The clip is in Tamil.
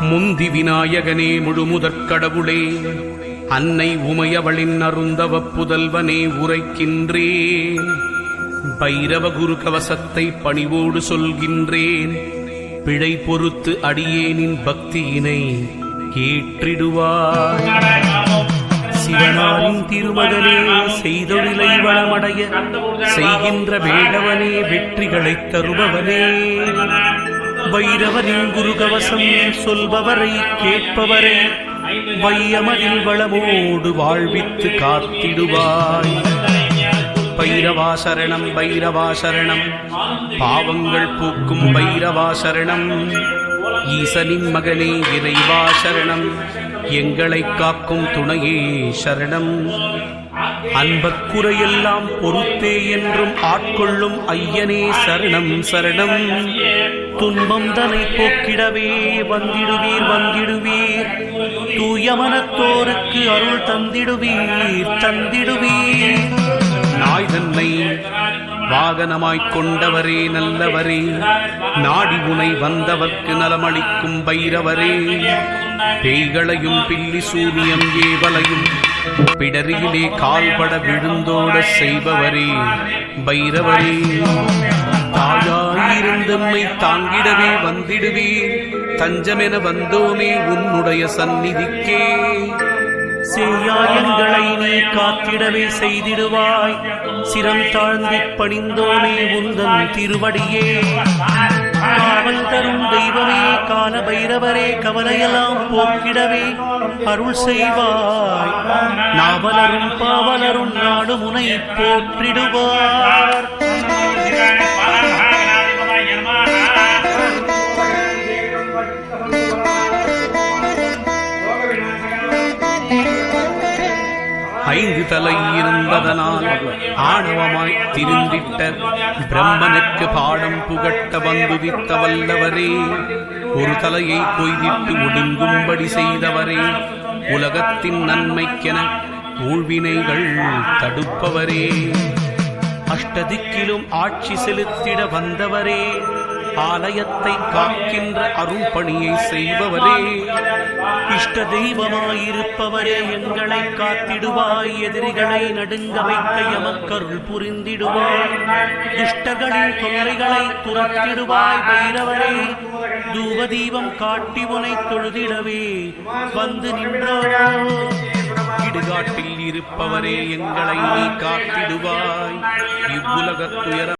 முந்தி விநாயகனே முழுமுதற்கடவுளே அன்னை உமையவளின் அருந்தவ புதல்வனே உரைக்கின்றேன் பைரவ குரு கவசத்தை பணிவோடு சொல்கின்றேன் பிழை பொறுத்து அடியேனின் பக்தியினை கேற்றிடுவார். சிவனாரின் திருமகனே செய்தொழிலை வளமடைய செய்கின்ற வேடவனே வெற்றிகளைத் தருபவனே. வைரவரின் குருகவசம் சொல்பவரை கேட்பவரை வையமதில் வளமோடு வாழ்வித்து காத்திடுவாய். பைரவாசரணம் பைரவாசரணம். பாவங்கள் பூக்கும் பைரவாசரணம். ஈசனின் மகனே இறைவா சரணம் எங்களை காக்கும் துணையே சரணம். அன்பக்குறையெல்லாம் பொறுத்தே என்றும் ஆட்கொள்ளும் ஐயனே சரணம் சரணம். துன்பம் தனை போக்கிடவே வந்திடுவீர் வந்திடுவீர். தூயமனத்தோருக்கு அருள் தந்திடுவீர் தந்திடுவீர். நாய் தன்னை வாகனமாய்க் கொண்டவரே நல்லவரே. நாடி உனை வந்தவர்க்கு நலமளிக்கும் பைரவரே. பேய்களையும் பில்லி சூனியம் ஏவலையும் பிடரியிலே கால்பட விழுந்தோட செய்பவரே பைரவரே. தாயாயிருந்தம்மை தாங்கிடவே வந்திடுவீர் தஞ்சமென வந்தோமே உன்னுடைய சந்நிதிக்கே. செய்யாயங்களை நீ காத்திடவே செய்திடுவாய். சிரம் தாழ்ந்தி பணிந்தோனே உந்தன் திருவடியே. காவல் தரும் தெய்வமே கால பைரவரே கவலையெல்லாம் போக்கிடவே அருள் செய்வாய். நாவலரும் பாவலரும் நாடு முனை போற்றிடுவார். ஐந்து தலை இருந்ததனால் ஆணவமாய் திருந்திட்ட பிரம்மனுக்கு பாடம் புகட்ட வந்துதித்த வல்லவரே ஒரு தலையை கொய்திட்டு ஒடுங்கும்படி செய்தவரே உலகத்தின் நன்மைக்கென ஊழ்வினைகள் தடுப்பவரே. அஷ்டதிக்கிலும் ஆட்சி செலுத்திட வந்தவரே ஆலயத்தை காக்கின்ற அருள்பணியை செய்பவரே இஷ்ட தெய்வமாயிருப்பவரே எங்களை காத்திடுவாய் எதிரிகளை நடுங்க வைக்க எமக்கருள் புரிந்திடுவாய். துஷ்டர்களின் தொல்லைகளை துரத்திடுவாய் பைரவரே தூபதீபம் காட்டி உனை தொழுதிடவே வந்து நின்றோ இடுகாட்டில் இருப்பவரே எங்களை நீ காத்திடுவாய். இவ்வுலகத்துயர